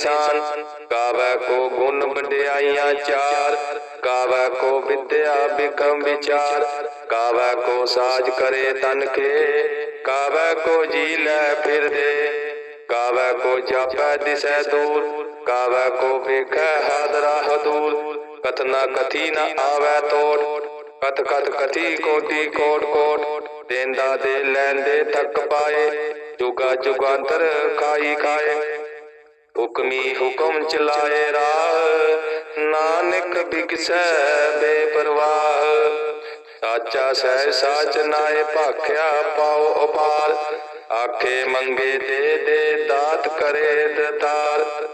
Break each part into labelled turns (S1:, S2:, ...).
S1: ਨਿਸ਼ਾਨ, ਕਾਵੈ ਕੋ ਗੁਣ ਵਡਿਆਈਆਂ ਚਾਰ, ਕਾਵੈ ਕੋ ਵਿਦਿਆ ਬਿਕਮ ਵਿਚਾਰ, ਕਾਵੈ ਕੋ ਸਾਜ ਕਰੇ ਤਨ ਕੇ ਕਾਵੈ ਕੋ ਜੀ ਲੈ ਫਿਰਦੇ ਕਾਵੈ ਕੋ ਜਾਪੈ ਦਿਸੈ ਦੂਰ, ਕਾਵੈ ਕੋ ਵੇਖੈ ਹਾਦਰਾ ਹਦੂਰ ਕਥਨਾ ਕਥੀ ਨ ਆਵੈ ਤੋੜ ਕਤ ਕਤ ਕਥੀ ਕੋਟੀ ਕੋਟ ਕੋਟ, ਦੇਂਦਾ ਦੇ ਲੈਂਦੇ ਤੱਕ ਪਾਏ, ਜੁਗਾ ਜੁਗਾਂਤਰ ਖਾਈ ਖਾਏ ਹੁਕਮੀ ਹੁਕਮ ਚਲਾਏ ਰਾਹ। ਨਾਨਕ ਬਿਕਸੈ ਬੇਪਰਵਾਹ। ਸਾਚਾ ਸਹਿ ਸਾਚ ਨਾਏ ਭਾਖਿਆ ਪਾਉ ਅਪਾਰ ਆਖੇ ਮੰਗੇ ਦੇ ਦੇ ਦਾਤ ਕਰੇ ਦਤਾਰ।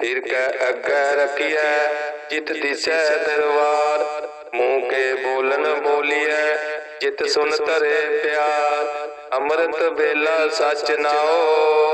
S1: ਫਿਰ ਕੈ ਅੱਗੇ ਰਖੀਐ ਜਿਤ ਦਿਸੈ ਦਰਬਾਰ। ਮੂੰਹ ਕੇ ਬੋਲਨ ਬੋਲੀਐ ਜਿਤ ਸੁਨ ਤਰੇ ਪਿਆਰ। ਅੰਮ੍ਰਿਤ ਵੇਲਾ ਸਚ ਨਾਓ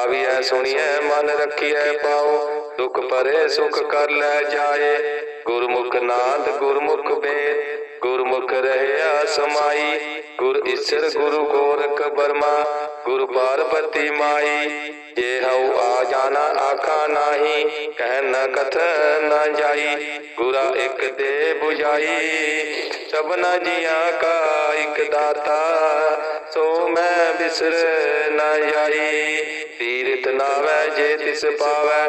S1: ਗਾਵੀਐ ਸੁਣੀਐ, ਮਨ ਰੱਖੀਐ ਪਾਉ ਦੁਖ ਪਰੇ ਸੁਖ ਕਰ ਲੈ ਜਾਏ। ਗੁਰਮੁਖ ਨਾਦ, ਗੁਰਮੁਖ ਵੇਦ। ਗੁਰਮੁਖ ਰਹਿਆ ਸਮਾਈ। ਗੁਰ ਈਸ਼ਰ, ਗੁਰੂ ਗੋਰਖ ਬਰਮਾ। ਗੁਰ ਪਾਰਬਤੀ ਮਾਈ, ਜੇ ਹਉ ਆ ਜਾਣਾ ਆਖਾ ਨਾਹੀ ਕਹਿ ਨ ਕਥ ਨ ਜਾਈ, ਗੁਰਾ ਇਕ ਦੇ 부ਜਾਈ ਸਭਨਾ ਜੀਆਂ ਕਾ ਇੱਕ ਦਾਤਾ, ਸੋ ਮੈਂ ਬਿਸਰ ਨ ਜਾਈ। ਤੀਰਥ ਨਾਵੈ ਜੇ ਤਿਸ ਪਾਵੈ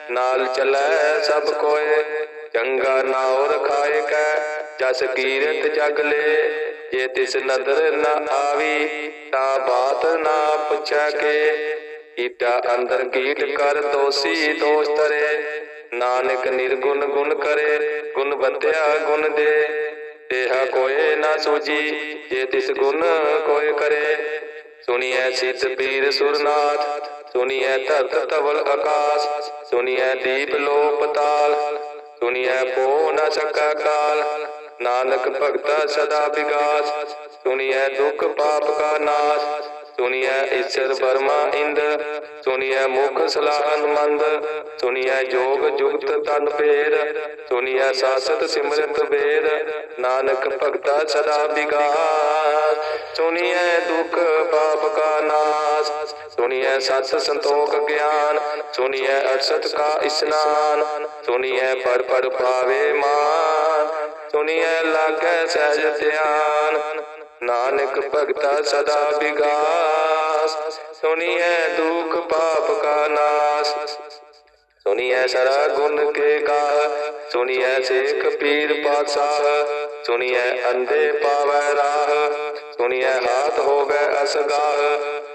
S1: ਨਾਲ ਚਲੈ ਸਭ ਕੋਏ। ਚੰਗਾ ਨਾਉ ਰਖਾਏ ਕੈ, ਜਸ ਕੀਰਤ ਜਗ ਲੈ। ਜੇ ਤਿਸ ਨਦਰ ਨ ਆਵੀ, ਤਾਂ ਬਾਤ ਨਾ ਪੁੱਛੈ ਕੇ। ਕੀਟਾ ਅੰਦਰ ਕੀਟ ਕਰ ਦੋਸੀ ਦੋਸ਼ ਤਰੇ ਨਾਨਕ ਨਿਰਗੁਣ ਗੁਣ ਕਰੇ, ਗੁਣ ਬੰਦਿਆ ਗੁਣ ਦੇ। ਤੇਹਾ ਕੋਏ ਨਾ ਸੂਜੀ, ਜੇ ਤਿਸ ਗੁਣ ਕੋਏ ਕਰੇ। ਸੁਣੀਐ ਸਿੱਧ ਪੀਰ ਸੁਰਨਾਥ, ਸੁਣੀਐ ਧਰਤ ਤਵਲ ਆਕਾਸ। ਸੁਣੀਐ ਦੀਪ ਲੋ ਪਤਾਲ ਸੁਣੀਐ ਪੋ ਨ ਸਕਾ ਕਾਲ। ਨਾਨਕ ਭਗਤਾ ਸਦਾ ਵਿਗਾਸ, ਸੁਣੀਐ ਦੁਖ ਪਾਪ ਕਾ ਨਾਸ। ਸੁਣੀਐ ਈਸ਼ਰ ਬਰਮਾ ਇੰਦ, ਸੁਣੀਐ ਮੁਖ ਸਲਾਹਨ ਮੰਦ। ਸੁਣੀਐ ਜੋਗ ਜੁਗਤ ਤਨ ਪੇਰ ਸੁਣੀਐ ਸਾਸਤ ਸਿਮਰਤ ਵੇਦ। ਨਾਨਕ ਭਗਤਾ ਸਦਾ ਵਿਗਾਸ, ਸੁਣੀਐ ਦੁਖ ਪਾਪ ਕਾ ਨਾਸ। ਸੁਣੀਐ ਸਤ ਸੰਤੋਖ ਗਿਆਨ, ਸੁਣੀਐ ਅਰਸਤ ਕਾ ਇਸਨਾਨ, ਸੁਣੀਐ ਪਰ ਪਰ ਪਾਵੇ ਮਾਨ, ਸੁਣੀਐ ਲਾਗੈ ਸਹਿਜ ਧਿਆਨ, ਨਾਨਕ ਭਗਤਾ ਸਦਾ ਵਿਗਾਸ, ਸੁਣੀਐ ਦੁਖ ਪਾਪ ਕਾ ਨਾਸ, ਸੁਣੀਐ ਸਰਾ ਗੁਣ ਕੇ ਗਾ ਸੁਣੀਐ ਸੇਖ ਪੀਰ ਪਾਤਸ਼ਾਹ, ਸੁਣੀਐ ਅੰਧੇ ਪਾਵੈ ਰਾਹ, ਸੁਣੀਐ ਹਾਥ ਹੋਵੇ ਅਸਗਾਹ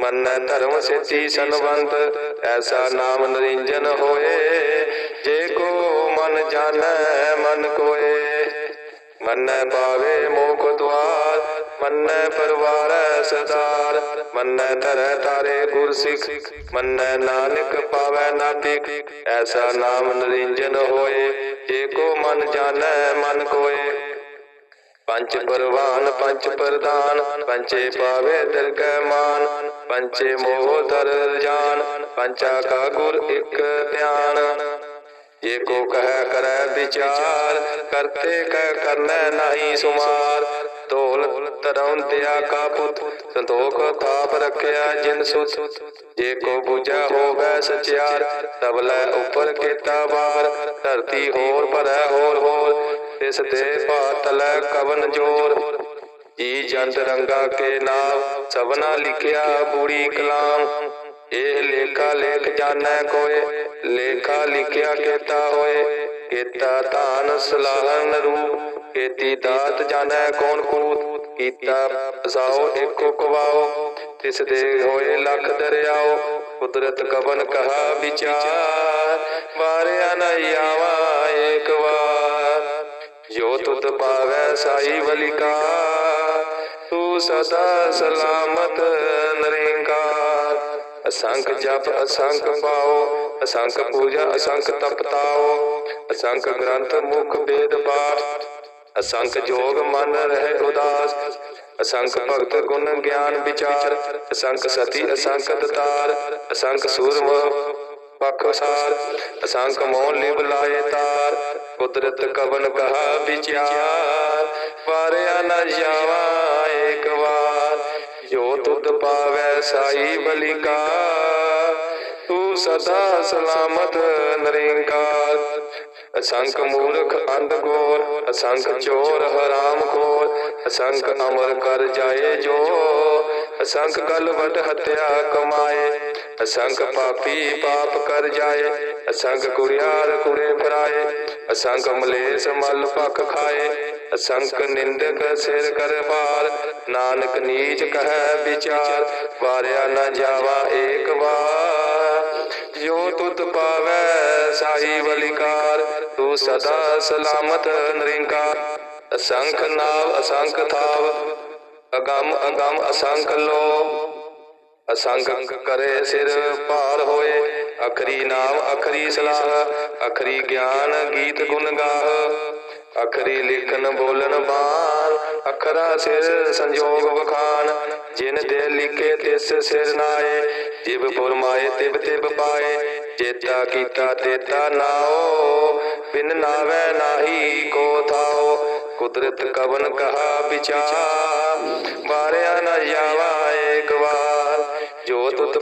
S1: ਮੰਨੈ ਧਰਮ ਸਿੱਧੀ ਸੰਵੰਤ ਐਸਾ ਨਾਮ ਨਰਿੰਜਨ ਹੋਏ। ਜੇ ਕੋ ਮਨ ਜਾਣੈ, ਮਨ ਕੋਏ। ਮੰਨੈ ਪਾਵੇ ਮੋਖ ਦੁਆਰ, ਮੰਨੈ ਪਰਵਾਰੈ ਸਦਾਰ ਮੰਨੈ ਧਰੈ ਤਾਰੇ ਗੁਰ ਸਿੱਖ ਮੰਨੈ ਨਾਨਕ ਪਾਵੈ ਨਾਟਿਕ। ਐਸਾ ਨਾਮ ਨਰਿੰਜਨ ਹੋਏ। ਜੇ ਕੋ ਮਨ ਜਾਣੈ, ਮਨ ਕੋਏ। ਪੰਚ ਪਰਵਾਨ ਪੰਚ ਪ੍ਰਦਾਨ ਪੰਚੇ ਪਾਵੇ ਦਰਗਹਿ ਪੰਚੇ ਮੋਹ ਦਰ ਜਾਨ ਪੰਚਾ ਕਾ ਗੁਰ ਇੱਕ ਧਿਆਨ। ਜੇ ਕੋ ਕਹਿ ਕਰੈ ਵਿਚਾਰ, ਕਰਤੇ ਕਹਿ ਕਰਨੈ ਨਹੀਂ ਸੁਮਾਰ। ਢੋਲ ਤਰਉ ਦਿਆ ਕਾ ਪੁੱਤ, ਸੰਤੋਖ ਥਾਪ ਰੱਖਿਆ ਜਿਨ ਸੁਤ। ਜੇ ਕੋ ਬੁਝਾ ਹੋਵੇ ਸਚਿਆਰ ਤਬਲੇ ਉੱਪਰ ਕੀਤਾ ਬਾਰ ਧਰਤੀ ਹੋਰ ਭਰੈ ਹੋਰ ਹੋਰ ਤਿਸ ਦੇ ਪਾਤਲ ਕਵਨ ਜੋਰ। ਜੀ ਜੰਤ ਰੰਗਾ ਕੇ ਨਾਮ, ਸਭਨਾ ਲਿਖਿਆ ਬੂੜੀ ਕਲਾਮ। ਇਹ ਲੇਖਾ ਲੇਖ ਜਾਣੈ ਕੋਏ, ਲੇਖਾ ਲਿਖਿਆ ਕੀਤਾ ਹੋਏ। ਕੀਤਾ ਧਾਨ ਸਲਾਹਨ ਰੂਪ, ਕੀਤੀ ਦਾਤ ਜਾਣੈ ਕੌਣ ਕੂਤ। ਕੀਤਾ ਸਾਓ ਇੱਕੋ ਕਵਾਓ, ਤਿਸ ਦੇ ਹੋਏ ਲੱਖ ਦਰਿਆਓ। ਕੁਦਰਤ ਕਵਨ ਕਹਾ ਵਿਚਾਰ ਵਾਰਿਆ ਨਹੀਂ ਆਵਾ ਏਕ ਵਾਰ। ਜੋ ਤੁਧ ਪਾਵੈ ਸਾਈ ਵਲਿਕਾ, ਤੂੰ ਸਦਾ ਸਲਾਮਤ ਨਰਿੰਕਾਰ ਅਸੰਖ ਜਪ, ਅਸੰਖ ਪਾਓ, ਅਸੰਖ ਪੂਜਾ, ਅਸੰਖ ਤਪਤਾਓ, ਅਸੰਖ ਗ੍ਰੰਥ ਮੁਖ ਵੇਦ ਪਾਠ। ਅਸੰਖ ਜੋਗ ਮਨ ਰਹਿ ਉਦਾਸ, ਅਸੰਖ ਭਗਤ ਗੁਣ ਗਿਆਨ ਵਿਚਾਰ। ਅਸੰਖ ਸਤੀ, ਅਸੰਖ ਦਤਾਰ ਅਸੰਖ ਸੂਰਮ ਪਖਸਾਰ ਅਸੰਖ ਮੋਹ ਲਿਵ ਲਾਏ ਤਾਰ, ਕੁਦਰਤ ਕਵਨ ਕਹਾ ਵਿਚਾਰ, ਵਾਰਿਆ ਨ ਜਾਵਾ ਏਕ ਵਾਰ। ਜੋ ਤੁਧ ਪਾਵੈ ਸਾਈ ਬਲਿਕਾ ਤੂੰ ਸਦਾ ਸਲਾਮਤ ਨਰਿੰਕਾਰ। ਅਸੰਖ ਮੂਰਖ ਅੰਧ ਗੋਰ, ਅਸੰਖ ਚੋਰ ਹਰਾਮ ਖੋਰ, ਅਸੰਖ ਅਮਰ ਕਰ ਜਾਏ ਜੋ ਅਸੰਖ ਕਲਵਟ ਹਤਿਆ ਕਮਾਏ। ਅਸੰਖ ਪਾਪੀ ਪਾਪ ਕਰ ਜਾਏ, ਅਸੰਗ ਕੁੜਿਆਰ ਕੁੜੇ ਫਰਾਏ, ਅਸੰਗ ਮਲੇਸ ਮਲ ਭਖ ਖਾਏ ਅਸੰਖ ਨਿੰਦਕ ਸਿਰ ਕਰ ਭਾਰ, ਨਾਨਕ ਨੀਚ ਕਹੈ ਵਿਚਾਰ, ਵਾਰਿਆ ਨਾ ਜਾਵਾ ਏਕ ਵਾਰ। ਜੋ ਤੁਧ ਪਾਵੈ ਸਾਈ ਵਲਿਕਾਰ, ਤੂੰ ਸਦਾ ਸਲਾਮਤ ਨਰਿੰਕਾਰ। ਅਸੰਖ ਨਾਵ ਅਸੰਖ ਥਾਵ, ਅਗੰਮ ਅਗੰਮ ਅਸੰਖ ਲੋ ਅਸੰਗ ਕਰੇ ਸਿਰ ਭਾਰ ਹੋਏ। ਅਖਰੀ ਨਾਮ, ਅਖਰੀ ਸਲਾਹ, ਅਖਰੀ ਗਿਆਨ ਗੀਤ ਗੁਣ ਗਾਹ। ਅਖਰੀ ਲਿਖਨ ਬੋਲਨ ਬਾਣ ਅਖਰਾ ਸਿਰ ਸੰਜੋਗ ਵਖਾਨ ਜਿਨ ਦੇ ਲਿਖੇ, ਤਿਸ ਸਿਰ ਨਾਏ। ਜਿਵ ਫੁਰਮਾਏ ਤਿਬ ਤਿਬ ਪਾਏ। ਚੇਤਾ ਕੀਤਾ, ਤੇਤਾ ਨਾਓ। ਬਿਨ ਨਾਵੇ ਨਾਹੀ ਕੋ ਥਾਓ। ਕੁਦਰਤ ਕਵਨ ਕਹਾ ਵਿਚਾਰ। ਵਾਰਿਆ ਨਾ ਜਾਵਾ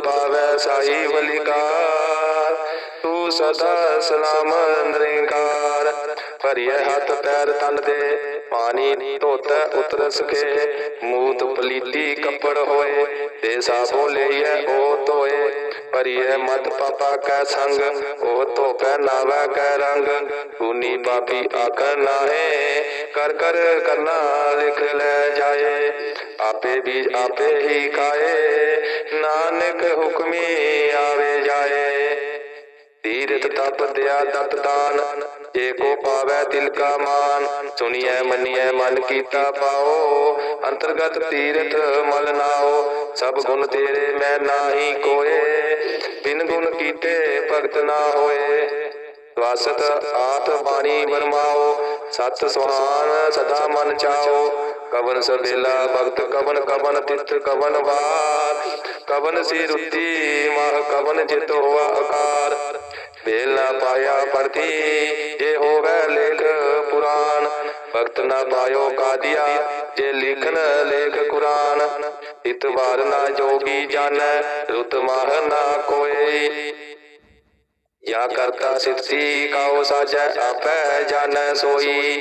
S1: ਪਾਵੈ ਸਾਈ ਵਲਿਕਾਰ ਤੂੰ ਸਦਾ ਸਲਾਮ ਨਿਰੰਕਾਰ ਭਰੀਏ ਹੱਥ ਪੈਰ ਤਨ ਦੇ, ਪਾਣੀ ਧੋਤੈ ਉਤਰ ਸਕੇ ਮੂਤ ਪਲੀਤੀ ਕੱਪੜ ਹੋਏ ਤੇ ਸਾਬੋ ਲਈਐ ਉਹ ਧੋਏ। ਭਰੀਏ ਮਤ ਪਾਪਾ ਕੈ ਸੰਗ, ਉਹ ਧੋਪੈ ਨਾਵੈ ਕੈ ਰੰਗ। ਕੂਨੀ ਪਾਪੀ ਆਕਰ ਨਾਹੇ, ਕਰ ਕਰ ਕਰਨਾ ਲਿਖ ਲੈ ਜਾਏ। ਆਪੇ ਵੀ ਆਪੇ ਹੀ ਖਾਏ, ਨਾਨਕ ਹੁਕਮੀ ਆਵੇ ਜਾਏ। ਤੀਰਥ ਤਪ ਦਿਆ ਦਤ ਦਾਨ ਜੇ ਕੋ ਪਾਵੈ ਤਿਲ ਕਾ ਮਾਨ, ਸੁਣੀਐ, ਮੰਨੀਐ, ਮਨ ਕੀਤਾ ਪਾਓ। ਅੰਤਰਗਤ ਤੀਰਥ ਮਲ ਨਾਓ, ਸਭ ਗੁਣ ਤੇਰੇ ਮੈਂ ਨਾਹੀ ਕੋਏ। ਬਿਨ ਗੁਣ ਕੀਤੇ ਭਗਤ ਨਾ ਹੋਏ। ਵਾਸਤ ਆਤ ਬਾਣੀ ਬਰਮਾਓ ਸਤ ਸੁਹਾਨ ਸਦਾ ਮਨ ਚਾਓ। ਕਵਨ ਸਬੇਲਾ ਭਗਤ, ਕਵਨ ਕਵਨ ਤਿਤ ਕਵਨ ਵਾਰ। ਕਵਨ ਸੀ ਰੁੱਤੀ ਮਾਹ ਕਵਨ ਜਿਤ ਹੋਆ ਆਕਾਰ ਮੇਲ ਨਾ ਪਾਇਆ ਪਰਤੀ ਜੇ ਹੋਵੇ ਲੇਖ ਪੁਰਾਨ ਭਗਤ ਨਾ ਪਾਇਓ ਕਾਦੀਆ, ਜੇ ਲਿਖਨ ਲੇਖ ਕੁਰਾਨ। ਇਤਵਾਰ ਨਾ ਜੋਗੀ ਜਾਣੈ, ਰੁਤ ਮਾਹ ਨਾ ਕੋਏ ਯਾ ਕਰਤਾ ਸਿੱਧੀ ਕਾਉ ਸਾਜੈ, ਆਪੈ ਜਾਣੈ ਸੋਈ।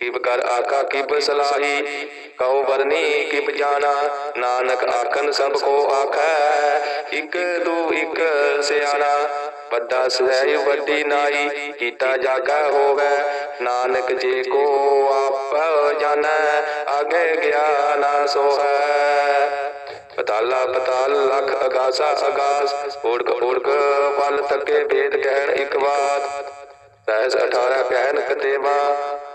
S1: ਕਿਬ ਕਰ ਆਕਾ ਕਿਬ ਸਲਾਹੀ, ਕਉ ਵਰਨੀ, ਕਿਬ ਜਾਣਾ। ਨਾਨਕ ਆਖਨ ਸਭ ਕੋ ਆਖੈ, ਇਕ ਦੂ ਇਕ ਸਿਆਣਾ। ਵੱਡਾ ਸਹਿ ਵੱਡੀ ਨਾਈ, ਕੀਤਾ ਜਾਗਾ ਹੋਵੇ। ਨਾਨਕ ਜੇ ਕੋ ਆਪ ਜਾਣੈ ਆਗੇ ਗਿਆ ਨਾ ਸੋਹੈ। ਪਤਾਲਾ ਪਤਾਲ, ਲਖ ਅਗਾਸਾ ਅਗਾਸ ਓੜਕ ਓੜਕ ਪਲ ਤੱਕੇ ਭੇਦ ਕਹਿਣ ਇੱਕ ਬਾਤ। ਸਹਿਸ 18 ਕਹਿਣ ਕਤੇਵਾ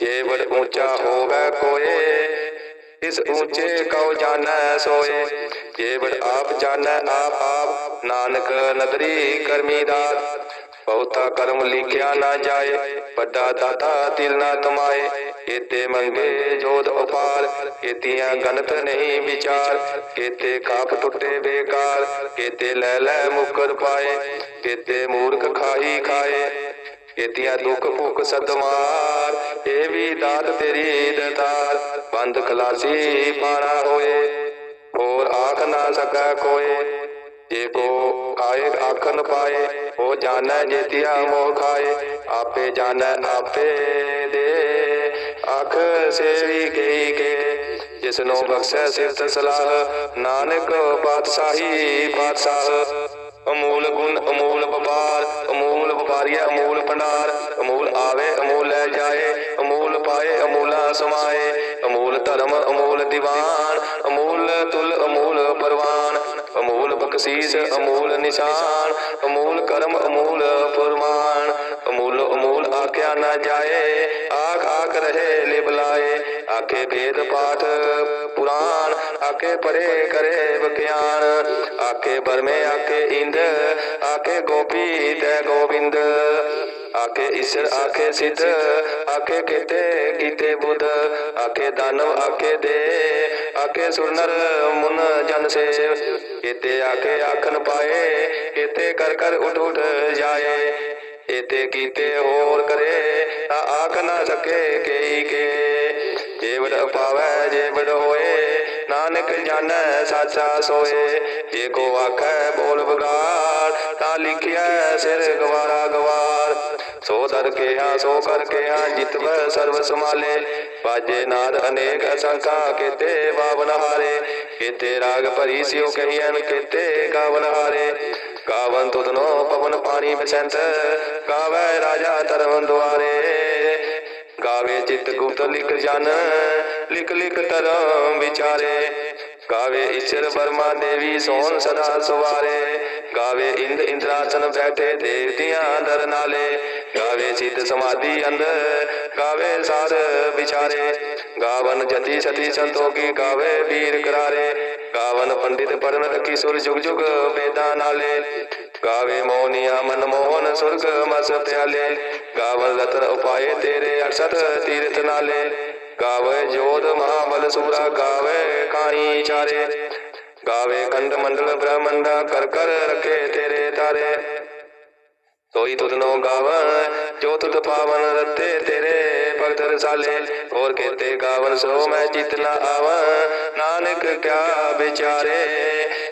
S1: ਜੇ ਵਡ ਉੱਚਾ ਹੋਵੇ ਕੋਏ, ਇਸ ਉੱਚੇ ਕਉ ਜਾਣੈ ਸੋਏ। ਜੇ ਵਡ ਆਪ ਜਾਣੈ ਆਪ ਆਪ ਨਾਨਕ ਨਦਰੀ ਕਰਮੀ ਦਾਤ ਬਹੁਤਾ ਕਰਮ ਲਿਖਿਆ ਨਾ ਜਾਏ, ਵੱਡਾ ਦਾਤਾ ਦਿਲ ਨਾ ਤਮਾਏ ਏਤੇ ਮੰਗੇ ਜੋਤ ਉਪਾਰ ਏਤੀਆਂ ਗਨਤ ਨਹੀਂ ਵਿਚਾਰ। ਕੇਤੇ ਕਾਪ ਟੁੱਟੇ ਬੇਕਾਰ, ਕੇਤੇ ਲੈ ਲੈ ਮੁਕਰ ਪਾਏ। ਕੇਤੇ ਮੂਰਖ ਖਾਈ ਖਾਏ। ਕੇਤੀਆਂ ਦੁੱਖ ਭੁੱਖ ਸਦਵਾਰ ਇਹ ਵੀ ਦਾਤ ਤੇਰੀ ਦਤਾਰ ਬੰਦ ਖਲਾਸੀ ਪਾਣਾ ਹੋਏ, ਹੋਰ ਆਖ ਨਾ ਸਕੈ ਕੋਏ। ਜੇ ਕੋ ਆਏ ਆਖਨ ਪਾਏ ਉਹ ਜਾਣੈ ਜੇਤਿਆ ਮੋਹ ਖਾਏ। ਆਪੇ ਜਾਣੈ, ਆਪੇ ਦੇ। ਅੱਖ ਸੇਵੀ ਗਈ ਕੇ ਜਿਸ ਨੂੰ ਬਖਸ਼ੈ ਸਿਫਤ ਸਲਾਹ। ਨਾਨਕ ਪਾਤਸ਼ਾਹੀ ਪਾਤਸ਼ਾਹ, ਅਮੂਲ ਗੁਣ, ਅਮੂਲ ਅਮੂਲ ਵਪਾਰੀਆ ਭੰਡਾਰ। ਅਮੂਲ ਆਵੇ, ਅਮੂਲ ਲੈ ਜਾਏ। ਅਮੂਲ ਪਾਏ, ਅਮੂਲਾ ਸਮਾਏ। ਅਮੂਲ ਧਰਮ, ਅਮੂਲ ਦੀਵਾਨ। ਅਮੂਲ ਤੁਲ, ਅਮੂਲ ਪਰਵਾਨ। ਅਮੂਲ ਬਖਸ਼ੀਸ, ਅਮੂਲ ਨਿਸ਼ਾਨ, ਅਮੂਲ ਕਰਮ, ਅਮੂਲ ਫਰਮਾਨ। ਅਮੂਲ ਅਮੂਲ ਆਖਿਆ ਨਾ ਜਾਏ, ਆਖ ਆਖ ਰਹੇ ਲਿਬਲਾਏ ਆਖੇ ਵੇਦ ਪਾਠ ਪੁਰਾਣ, ਆਖੇ ਪਰੇ ਕਰੇ ਵਿਗਿਆਨ। ਆਖੇ ਬਰਮੇ ਆਖੇ ਇੰਦ, ਆਖੇ ਗੋਪੀ ਤੇ ਗੋਬਿੰਦ। ਆਖੇ ਈਸ਼ਰ ਆਖੇ ਸਿੱਧ ਆਖੇ ਕੀਤੇ ਕੀਤੇ ਬੁੱਧ ਆਖੇ ਦਾਨਵ ਆਖੇ ਦੇ ਆਖੇ ਸੁਰਨਰ ਮੁਨ ਜਨ ਸੇਵ ਕੀਤੇ ਆਖੇ ਆਖਨ ਪਾਏ ਕੀਤੇ ਕਰ ਕਰ ਉਠ ਉਠ ਜਾਏ ਏਤੇ ਕੀਤੇ ਹੋਰ ਕਰੇ ਤਾਂ ਆਖ ਨਾ ਸਕੇ ਕਈ ਕੇ ਜੇਵੜ ਪਾਵੈ ਜੇਵੜ ਹੋਏ ਨਾਨਕ ਜਾਣੈ ਸਾਚਾ ਸੋਏ ਜੇ ਕੋ ਆਖੈ ਬੋਲ ਬਗਾੜ ਤਾਂ ਲਿਖਿਆ ਸਿਰ ਗਵਾਰਾ ਗਵਾਰ ਸੋ ਦਰ ਕੇ ਸੋ ਕਰ ਕੇ ਹਾਂ ਜਿਤਵ ਸਮਾਲੇ ਬਾਜੇ ਨਾਦ ਅਨੇਕ ਅਸੰਖਾ, ਕੀਤੇ ਬਾਵਨ ਹਾਰੇ। ਕੀਤੇ ਰਾਗ ਭਰੀ ਸਿਓ ਕਹੀਐਨ, ਕੀਤੇ ਗਾਵਨ ਹਾਰੇ। ਗਾਵਨ ਤੁਧਨੋ ਪਵਨ ਪਾਣੀ ਬਸੰਤ ਗਾਵੇ ਰਾਜਾ ਧਰਮ ਦੁਆਰੇ। ਗਾਵੇ ਚਿਤ ਗੁਪਤ ਲਿਖ ਜਨ, ਲਿਖ ਲਿਖ ਧਰਮ ਵਿਚਾਰੇ। ਗਾਵੇ ਈਸ਼ਰ ਬਰਮਾ ਦੇਵੀ, ਸੋਨ ਸਦਾ ਸਵਾਰੇ। ਗਾਵੇ ਇੰਦ ਇੰਦਰਾਸਨ ਬੈਠੇ ਦੇਵਤਿਆਂ ਦਰ ਨਾਲੇ। ਗਾਵੇ ਸਿੱਧ ਸਮਾਧੀ ਅੰਦਰ, ਗਾਵੇ ਸਾਰ ਵਿਚਾਰੇ। ਗਾਵਨ ਜਤੀ ਸਤੀ ਸੰਤੋਖੀ ਗਾਵੇ ਵੀਰ ਕਰਾਰੇ। ਗਾਵਨ ਪੰਡਿਤ ਪਰਨ ਰਖੀ ਸੁਰ ਜੁਗ ਜੁਗ ਵੇਦਾਂ ਨਾਲੇ। ਗਾਵੇ ਮੋਨੀਆ ਮਨ ਮੋਹਨ ਸੁਰਗ ਮਸ ਪਿਆਲੇ। ਗਾਵਨ ਰਤਨ ਉਪਾਏ ਤੇਰੇ 68 ਤੀਰਥ ਨਾਲੇ। ਗਾਵੇ ਜੋਧ ਮਹਾਬਲ ਸੂਰਾ ਗਾਵੇ ਕਾਣੀ ਚਾਰੇ। ਗਾਵੇ ਖੰਡ ਮੰਡਲ ਬ੍ਰਹਮੰਡਾ ਕਰ ਕਰ ਰਖੇ ਤੇਰੇ ਤਾਰੇ। ਸੋਈ ਤੁਧ ਨੋ ਗਾਵਨ ਜੋ ਤੁਧ ਪਾਵਨ ਰਤੇ ਤੇਰੇ ਭਗਤ ਰਸਾਲੇ। ਹੋਰ ਕੇਤੇ ਗਾਵਨ ਸੋ ਮੈਂ ਚਿਤ ਨ ਆਵਨ ਨਾਨਕ ਕਿਆ ਵਿਚਾਰੇ।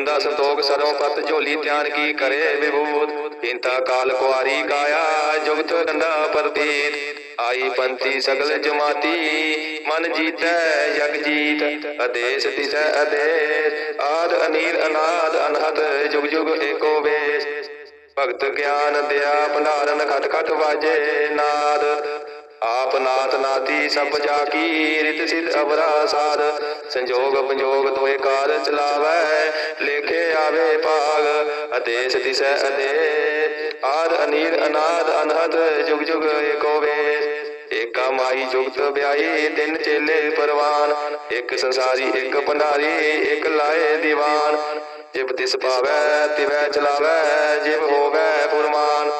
S1: ਮੰਦਾ ਸੰਤੋਖ ਸਰੋਂ ਪਤ ਝੋਲੀ ਧਿਆਨ ਕੀ ਕਰੇ ਵਿਭੂਤ? ਇੰਤਾ ਕਾਲ ਕੁਆਰੀ ਕਾਇਆ, ਜੁਗਤ ਕੰਦਾ ਪ੍ਰਤੀਤ। ਆਈ ਪੰਥੀ ਸਗਲ ਜਮਾਤੀ, ਮਨ ਜੀਤੈ ਜਗ ਜੀਤ। ਅਦੇਸ ਦਿਸੈ ਅਦੇਸ ਆਦ ਅਨੀਰ ਅਨਾਦ ਅਨਹਦ, ਜੁਗ ਜੁਗ ਏਕੋ ਵੇਸ। ਭਗਤ ਗਿਆਨ ਦਿਆ ਭੰਡਾਰਨ ਖਟ ਖਟ ਵਾਜੇ ਨਾਦ। ਆਪ ਨਾਥ ਨਾਤੀ ਸਭ ਜਾ ਕੀ ਰਿਤ ਸਿਧ ਅਵਰਾ ਸਾਧ। ਸੰਜੋਗ ਪੰਜੋਗ ਤੋਏ ਕਾਰ ਚਲਾਵੈ, ਲੇਖੇ ਆਵੇ ਭਾਗ ਅਦੇਸ ਦਿਸੈ ਅਦੇ ਆਦ ਅਨੀਰ ਅਨਾਦ ਅਨਹਦ, ਜੁਗ ਜੁਗ ਏਕੋ ਵੇਸ। ਏਕਾ ਮਾਈ ਜੁਗਤ ਵਿਆਹੀ, ਤਿੰਨ ਚੇਲੇ ਪਰਵਾਨ। ਇੱਕ ਸੰਸਾਰੀ, ਇੱਕ ਭੰਡਾਰੀ, ਇੱਕ ਲਾਏ ਦੀਵਾਨ। ਜਿਬ ਤਿਸ ਪਾਵੈ, ਤਿਵੈ ਚਲਾਵੈ, ਜਿਬ ਹੋਵੈ ਫੁਰਮਾਨ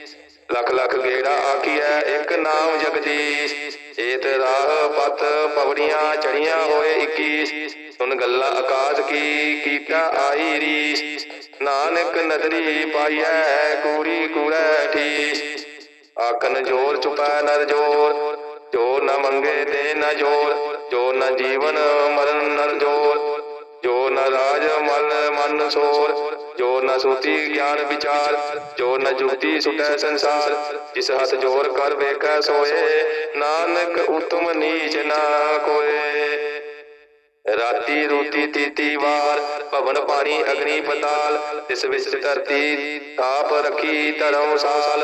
S1: ਲੱਖ ਲੱਖ ਗੇੜਾ ਆਖੀਐ ਇੱਕ ਨਾਮ ਜਗਦੀਸ਼। ਏਤ ਰਾਹ ਪਤ ਪਵੜੀਆਂ ਚੜੀਆਂ ਹੋਏ 21 ਸੁਨ ਗੱਲਾਂ ਆਕਾਸ਼ ਕੀ, ਕੀਤਾ ਆਈ ਰੀਸ। ਨਾਨਕ ਨਦਰੀ ਪਾਈਐ ਕੂੜੀ ਕੂੜੈ ਠੀਸ। ਆਖਨ ਜੋਰ ਚੁਪੈ ਨਰ ਜੋਰ, ਜੋ ਨ ਮੰਗੇ ਦੇ ਨ ਜੋਰ, ਜੋ ਨ ਜੀਵਨ ਮਰਨ ਨਰ ਜੋਰ। ਨ ਰਾਜ ਮਨ ਮਨ ਸੋਰ। ਜੋ ਨ ਸੂਤੀ ਗਿਆਨ ਵਿਚਾਰ, ਜੋ ਨ ਜੁਗਤੀ ਸੁਟੈ ਸੰਸਾਰ। ਜਿਸ ਹੱਥ ਜੋਰ ਕਰ ਵੇਖੈ ਸੋਏ, ਨਾਨਕ ਉਤਮ ਨੀਚ ਨਾ ਕੋਏ। ਰਾਤੀ ਰੋਟੀ ਤੀਤੀ ਵਾਰ, ਭਵਨ ਪਾਣੀ ਅਗਨੀ ਪਤਾਲ। ਇਸ ਵਿੱਚ ਧਰਤੀ ਤਾਪ ਰਖੀ ਧਰਮ ਸਾਲ।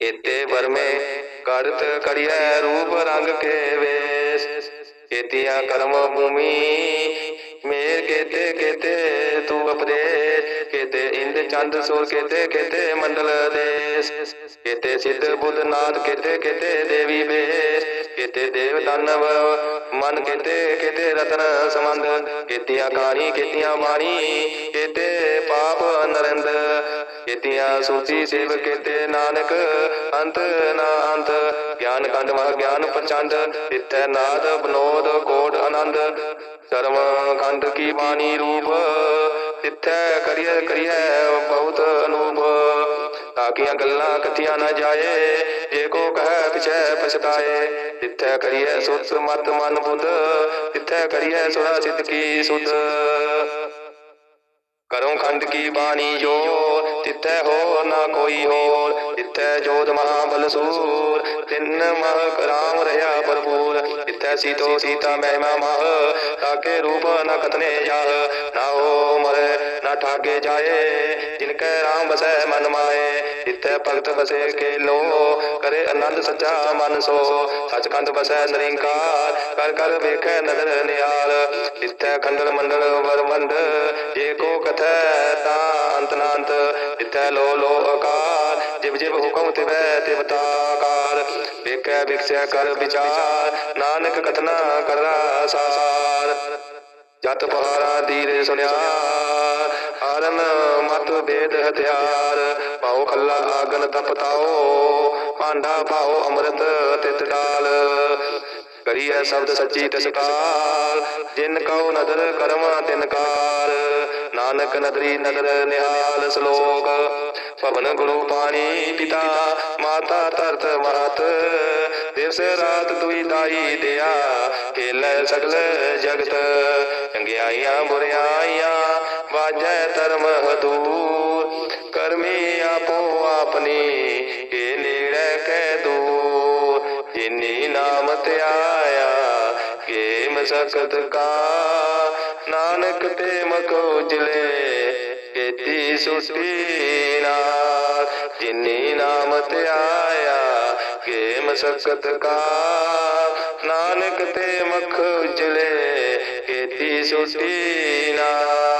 S1: ਕੇਤੇ ਵਰਮੇ ਕਰਤ ਕਰਿਐ ਰੂਪ ਰੰਗ ਕੇ ਵੇਸ। ਕੇਤੀਆਂ ਕਰਮ ਭੂਮੀ ਮੇਰ ਕੇਤੇ ਕੇਤੇ ਤੂ ਅਪਦੇਸ ਕੇਤੇ ਇੰਦ ਚੰਦ ਸੂਰ ਕੇਤੇ ਕੇਤੇ ਮੰਡਲ ਦੇਸ। ਕੇਤੇ ਸਿੱਧ ਬੁੱਧ ਨਾਥ ਕੇਤੇ ਕੇਤੇ ਦੇਵੀ ਬੇਸ। ਕਿਤੇ ਦੇਵ ਦਾਨਵ ਮਨ ਕਿਤੇ ਕਿਤੇ ਰਤਨ ਸੰਬੰਧ। ਕੇਤੀਆਂ ਕਾਣੀ ਕਿਤੇ ਬਾਣੀ ਕੇਤੇ ਪਾਪ ਨਰਿੰਦ। ਕੇਤੀਆਂ ਸੂਚੀ ਸੇਵ ਕੇਤੇ ਨਾਨਕ, ਅੰਤ ਨਾ ਅੰਤ। ਗਿਆਨ ਕੰਡ ਮਹ ਗਿਆਨ ਪ੍ਰਚੰਡ ਇਤੈ ਨਾਦ ਬਨੋਦ ਕੋਟ ਆਨੰਦ। ਸਰਮ ਖੰਡ ਕੀ ਬਾਣੀ ਰੂਪ ਤਿੱਥੈ ਕਰੀਏ ਕਰੀਏ ਬਹੁਤ ਅਨੂਪ। ਤਾਕੀਆਂ ਗੱਲਾਂ ਕਥੀਆਂ ਨਾ ਜਾਏ, ਜੇ ਕੋ ਕਹੈ ਪਿਛੈ ਪਛਤਾਏ। ਤਿੱਥੈ ਕਰੀਏ ਸੁਤ ਮਤ ਮਨ ਬੁੱਧ ਤਿੱਥੈ ਕਰੀਏ ਸੁਰਾ ਸਿੱਧ ਕੀ ਸੁਧ। ਕਰੋ ਖੰਡ ਕੀ ਬਾਣੀ ਜੋ ਤਿੱਥੈ ਹੋ ਨਾ ਕੋਈ ਹੋਰ ਤਿੱਥੈ ਜੋਤ ਮਹਾ ਸੂਰ, ਤਿੰਨ ਮਹ ਰਾਮ ਰਹਾ ਭਰਪੂਰ। ਤਿੱਥੈ ਸੀਤੋ ਸੀਤਾ ਮਹਿਮਾ ਮਹ, ਤਾਕੇ ਰੂਪ ਨ ਕਤਨੇ ਜਾਹ। ਨਾ ਹੋ ਮਰੇ, ਨਾ ਨਾ ਠਾਗੇ ਜਾਏ ਜਿਨ ਕੈ ਰਾਮ ਬਸੈ ਮਨ ਮਾਏ। ਜਿੱਥੈ ਭਗਤ ਬਸੇ ਕੇ ਲੋ ਕਰੇ ਆਨੰਦ ਸੱਚਾ ਮਨ ਸੋ। ਸਚਖੰਡ ਬਸੈ ਨਿਰੰਕਾਰ ਕਰ ਕਰ ਵੇਖੈ ਨਦਰ ਨਿਆਲ ਜਿੱਥੈ ਖੰਡਲ ਮੰਡਲ ਵਰਵੰਡ ਜੇ ਕੋ ਕਥੈ ਤਾ ਅੰਤ ਨਾ ਅੰਤ ਲੋ ਲੋ ਅਕਾਰ ਜਿਵ ਜਿਵ ਹੁਕਮ ਤਿਵੈ ਤਿਵ ਤਾਕਾਰ। ਵੇਖੈ ਵਿਖਸੈ ਕਰ ਵਿਚਾਰ, ਨਾਨਕ ਕਥਨਾ ਕਰਦਾ ਸਾਰ। ਜਤ ਪਹਾਰਾ ਦੀਰੇ ਸੁਨਿਆ ਹਰਨ ਮਤ ਵੇਦ ਹਥਿਆਰ। ਪਾਉ ਖੱਲਾ ਆਗਨ ਤਪਤਾਓ ਭਾਂਡਾ ਪਾਉ ਅੰਮ੍ਰਿਤ ਤਿਤ ਡਾਲ। ਕਰੀਐ ਸ਼ਬਦ ਸੱਚੀ ਤਸਕਾਲ ਜਿਨ ਕਉ ਨਦਰ ਕਰਮ ਤਿਨ ਕਾਰ ਨਾਨਕ ਨਦਰੀ ਨਦਰ ਨਿਹਾਲ ਸ਼ਲੋਕ। ਪਵਨ ਗੁਰੂ ਪਾਣੀ ਪਿਤਾ, ਮਾਤਾ ਧਰਤ ਮਾਤ ਦਿਵਸ ਰਾਤ ਤੁਈ ਦਾਈ ਦਿਆ ਖੇਲੇ ਸਗਲ ਜਗਤ। ਚੰਗਿਆਈਆਂ ਬੁਰਿਆਈਆਂ, ਵਾਜੈ ਧਰਮ ਹਦੂਰ। ਕਰਮੀ ਆਪੋ ਆਪਣੀ, ਕੇ ਨੇੜੇ ਕੈ ਦੂਰ। ਜਿਨੀ ਨਾਮ ਧਿਆਇਆ, ਕੇ ਮਸਕਤ ਕਾ ਨਾਨਕ ਤੇ ਮਖ ਉਜਲੇ ਕੀਤੀ ਸੁਸਤੀ ਨਾਲ ਜਿਨੀ ਨਾਮ ਧਿਆਇਆ ਕੇ ਮਸਕਤ ਕਾ ਨਾਨਕ ਤੇ ਮਖ ਉਜਲੇ ਕੀਤੀ ਸੁਸਤੀ ਨਾਲ